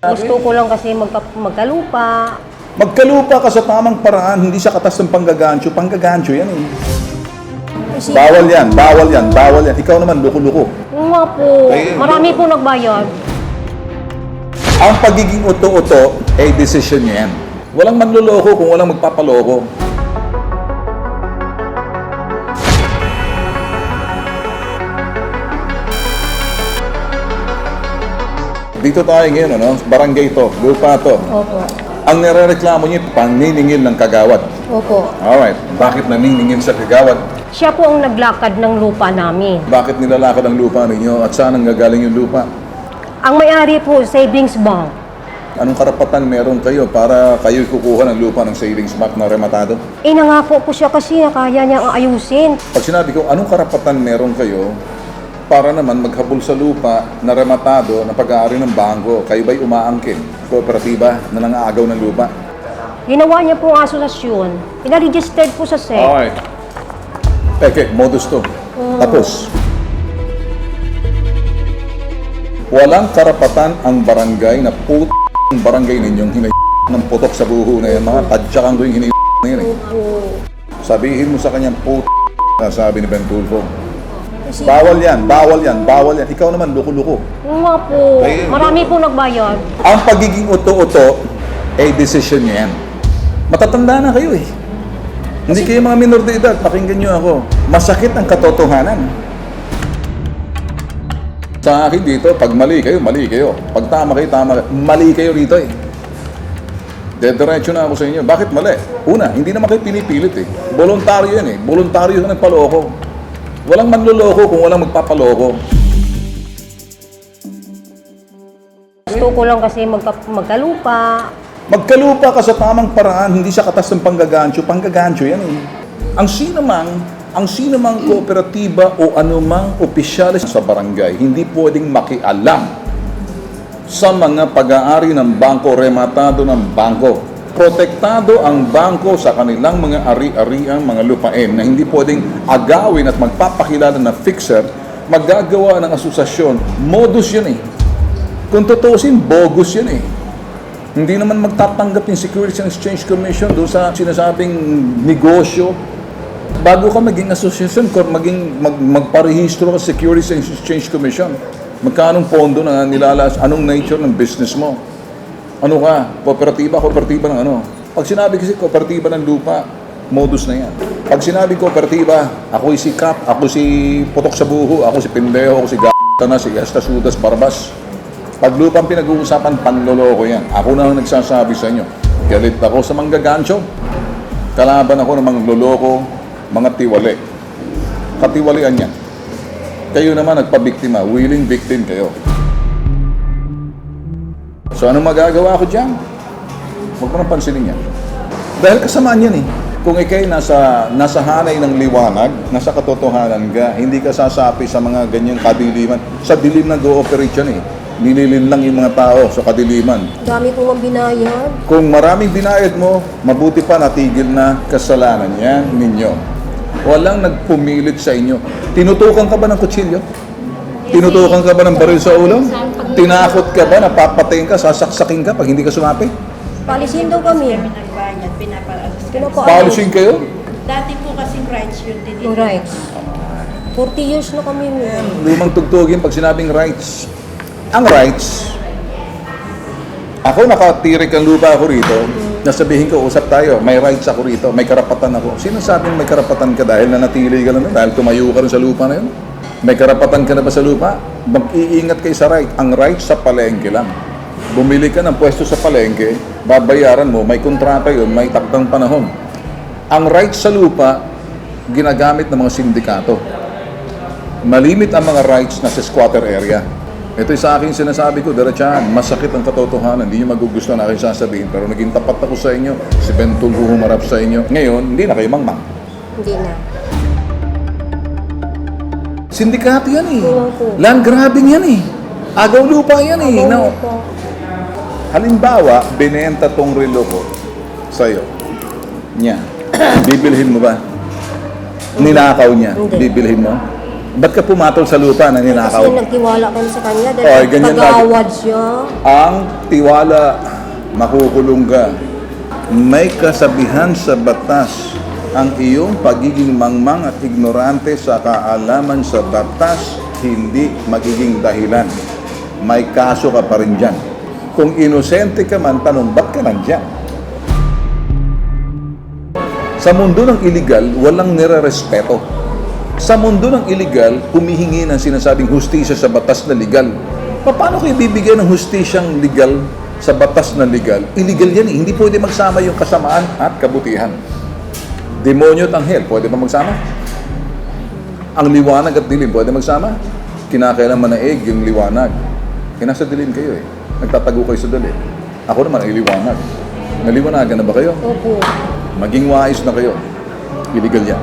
Gusto ko lang kasi magka, magkalupa. Magkalupa ka sa tamang paraan, hindi sa katas ng panggagancho. Panggagancho yan eh. Kasi, Bawal yan, bawal yan, bawal yan. Ikaw naman, luko-luko. Oo nga po. Ayun. Marami po nagbayad. Ang pagiging uto-uto, ay decision niya yan. Walang manluloko kung walang magpapaloko. Dito tayo ngayon, ano? Barangay to, lupa to. Opo. Ang nirereklamo niyo, paniningil ng kagawad. Opo. Alright, bakit naniningil sa kagawad? Siya po ang naglakad ng lupa namin. Bakit nilalakad ang lupa ninyo at saan ang gagaling yung lupa? Ang may-ari po, savings bank. Anong karapatan meron kayo para kayo kukuha ng lupa ng savings bank na rematado? Eh, nangako po siya kasi kaya niya ang ayusin. Pag sinabi ko, anong karapatan meron kayo para naman maghabol sa lupa na rematado na pag-aari ng bangko? Kayo ba'y umaangkin? Kooperatiba na nangaagaw ng lupa? Ginawa niya po ang asosasyon. Pina-registered po sa SEC. Okay. Peke, modus to. Tapos. Walang karapatan ang barangay na put ang barangay ninyong hinay ng putok sa buho na yan. Mga tadsyakan ko yung hinay na yan eh. Sabihin mo sa kanyang put na sabi ni Ben Tulfo. Kasi, Bawal yan, bawal yan, bawal yan. Ikaw naman, luko-luko. Nga po. Marami po nagbayad. Ang pagiging uto-uto, ay decision niya yan. Matatanda na kayo eh. Hindi kayo mga minor de edad, pakinggan niyo ako. Masakit ang katotohanan. Sa akin dito, pag mali kayo, mali kayo. Pag tama kayo, tama kayo. Mali kayo rito eh. Dediretso na ako sa inyo. Bakit mali? Una, hindi naman kayo pinipilit eh. Voluntaryo yan eh. Voluntaryo yan ang paloko. Walang manloloko kung walang magpapaloko. Gusto ko lang kasi magka, magkalupa. Magkalupa ka sa tamang paraan, hindi sa katas ng panggagancho. Panggagancho yan eh. Ang sino mang, ang sino mang kooperatiba o anumang opisyalis sa barangay, hindi pwedeng makialam sa mga pag-aari ng bangko, rematado ng bangko. Protektado ang bangko sa kanilang mga ari-ariang mga lupain na hindi pwedeng agawin at magpapakilala na fixer, maggagawa ng asosasyon. Modus yun eh. Kung tutuusin, bogus yun eh. Hindi naman magtatanggap yung Securities and Exchange Commission doon sa sinasabing negosyo. Bago ka maging asosasyon, kung maging mag, magparehistro ka sa Securities and Exchange Commission, magkanong pondo na nilalas, anong nature ng business mo? Ano ka? Kooperatiba, kooperatiba ng ano? Pag sinabi kasi kooperatiba ng lupa, modus na yan. Pag sinabi kooperatiba, ako'y si Kap, ako si Putok sa Buho, ako si Pendejo, ako si G*** na, si Estas Udas Barbas. Pag lupang pinag-uusapan, panloloko yan. Ako na ang nagsasabi sa inyo. Galit ako sa manggagancho. Kalaban ako ng mga loloko, mga tiwali. Katiwalian yan. Kayo naman nagpabiktima, willing victim kayo. So anong magagawa ko dyan? Huwag mo nang pansinin yan. Dahil kasamaan yan eh. Kung ikay nasa, nasa hanay ng liwanag, nasa katotohanan ka, hindi ka sasapi sa mga ganyang kadiliman. Sa dilim na go-operate yan eh. Nililin lang yung mga tao sa kadiliman. Dami ko ang binayad. Kung maraming binayad mo, mabuti pa natigil na kasalanan yan ninyo. Walang nagpumilit sa inyo. Tinutukan ka ba ng kutsilyo? Tinutukan ka ba ng baril sa ulo? Tinakot ka ba? Napapatayin ka? Sasaksakin ka pag hindi ka sumapi? Palisin daw kami. Polishing kayo? Dati po kasing rights yun din. Yung rights. 40 years na kami mo. Lumang tugtugin pag sinabing rights. Ang rights, ako nakatirik ang lupa ako rito, nasabihin ko, usap tayo, may rights ako rito, may karapatan ako. Sino sabing may karapatan ka dahil nanatili ka lang, dahil tumayo ka rin sa lupa na yun? May karapatan ka na ba sa lupa? Mag-iingat kayo sa right. Ang right sa palengke lang. Bumili ka ng pwesto sa palengke, babayaran mo, may kontrata yun, may takdang panahon. Ang right sa lupa, ginagamit ng mga sindikato. Malimit ang mga rights na sa squatter area. Ito sa akin sinasabi ko, diretsahan, masakit ang katotohanan, hindi nyo magugustuhan na aking sasabihin, pero naging tapat ako sa inyo, si Bentul humarap sa inyo. Ngayon, hindi na kayo mangmang. Hindi na. Sindikato yan eh. Oo po. Land grabbing yan eh. Agaw lupa yan eh. Ako No. Halimbawa, binenta tong relo ko sa'yo. Niya. Bibilhin mo ba? Ninakaw niya. Hindi. Bibilhin mo? Ba't ka pumatol sa lupa na ninakaw? Kasi nagtiwala kami sa kanya Oy, dahil ganyan pag-aawad siya. Ang tiwala, makukulong ka. May kasabihan sa batas ang iyong pagiging mangmang at ignorante sa kaalaman sa batas hindi magiging dahilan. May kaso ka pa rin dyan. Kung inosente ka man, tanong, ba't ka nandyan? Sa mundo ng illegal, walang nire-respeto. Sa mundo ng illegal, humihingi ng sinasabing hustisya sa batas na legal. Paano kayo bibigyan ng hustisyang legal sa batas na legal? Illegal yan eh. Hindi pwede magsama yung kasamaan at kabutihan. Demonyo at anghel, pwede ba magsama? Ang liwanag at dilim, pwede magsama? Kinakailangan manaig yung liwanag. Eh, nasa dilim kayo eh. Nagtatago kayo sa dilim. Ako naman ay liwanag. Naliwanagan na ba kayo? Opo. Maging wais na kayo. Illegal yan.